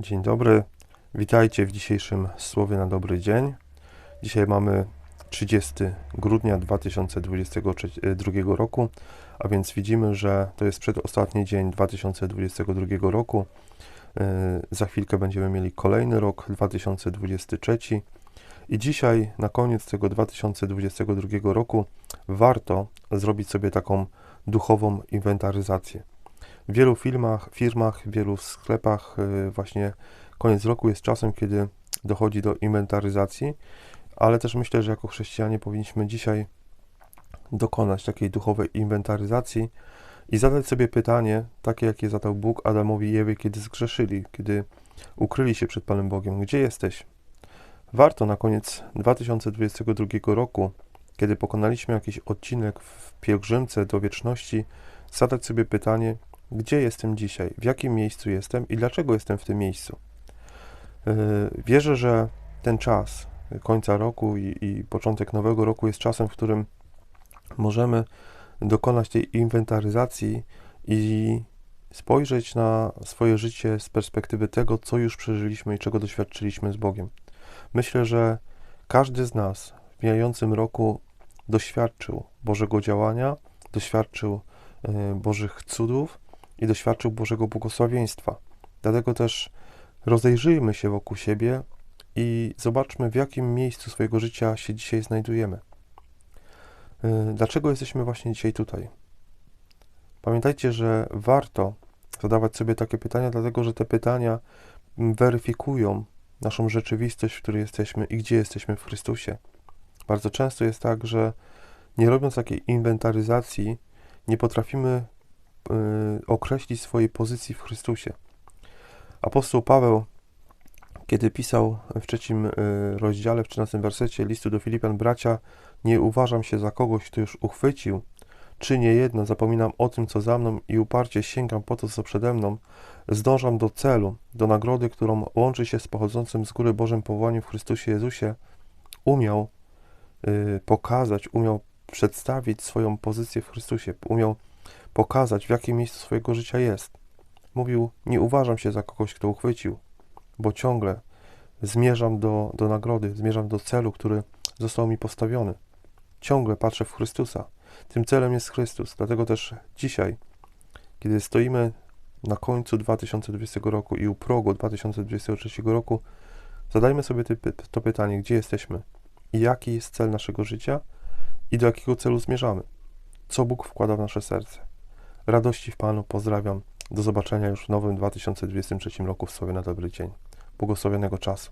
Dzień dobry, witajcie w dzisiejszym Słowie na dobry dzień. Dzisiaj mamy 30 grudnia 2022 roku, a więc widzimy, że to jest przedostatni dzień 2022 roku. Yy, Za chwilkę będziemy mieli kolejny rok 2023 i dzisiaj na koniec tego 2022 roku warto zrobić sobie taką duchową inwentaryzację. W wielu filmach, firmach, w wielu sklepach y, właśnie koniec roku jest czasem, kiedy dochodzi do inwentaryzacji, ale też myślę, że jako chrześcijanie powinniśmy dzisiaj dokonać takiej duchowej inwentaryzacji i zadać sobie pytanie, takie jakie zadał Bóg Adamowi i Ewie, kiedy zgrzeszyli, kiedy ukryli się przed Panem Bogiem. Gdzie jesteś? Warto na koniec 2022 roku, kiedy pokonaliśmy jakiś odcinek w pielgrzymce do wieczności, zadać sobie pytanie, gdzie jestem dzisiaj, w jakim miejscu jestem i dlaczego jestem w tym miejscu. Yy, Wierzę, że ten czas końca roku i, i początek nowego roku jest czasem, w którym możemy dokonać tej inwentaryzacji i spojrzeć na swoje życie z perspektywy tego, co już przeżyliśmy i czego doświadczyliśmy z Bogiem. Myślę, że każdy z nas w mijającym roku doświadczył Bożego działania, doświadczył yy, Bożych cudów i doświadczył Bożego błogosławieństwa. Dlatego też rozejrzyjmy się wokół siebie i zobaczmy, w jakim miejscu swojego życia się dzisiaj znajdujemy. Yy, Dlaczego jesteśmy właśnie dzisiaj tutaj? Pamiętajcie, że warto zadawać sobie takie pytania, dlatego że te pytania weryfikują naszą rzeczywistość, w której jesteśmy i gdzie jesteśmy w Chrystusie. Bardzo często jest tak, że nie robiąc takiej inwentaryzacji, nie potrafimy y, określić swojej pozycji w Chrystusie. Apostoł Paweł, kiedy pisał w trzecim y, rozdziale, w 13 wersecie listu do Filipian, bracia, nie uważam się za kogoś, kto już uchwycił, czy nie jedno, zapominam o tym, co za mną i uparcie sięgam po to, co przede mną, zdążam do celu, do nagrody, którą łączy się z pochodzącym z góry Bożym powołaniem w Chrystusie Jezusie, umiał y, pokazać, umiał przedstawić swoją pozycję w Chrystusie, umiał pokazać, w jakim miejscu swojego życia jest. Mówił: Nie uważam się za kogoś, kto uchwycił, bo ciągle zmierzam do, do nagrody, zmierzam do celu, który został mi postawiony. Ciągle patrzę w Chrystusa. Tym celem jest Chrystus. Dlatego też dzisiaj, kiedy stoimy na końcu 2020 roku i u progu 2023 roku, zadajmy sobie to pytanie, gdzie jesteśmy i jaki jest cel naszego życia i do jakiego celu zmierzamy. Co Bóg wkłada w nasze serce. Radości w Panu, pozdrawiam. Do zobaczenia już w nowym 2023 roku w Słowie na dobry dzień. Błogosławionego czasu.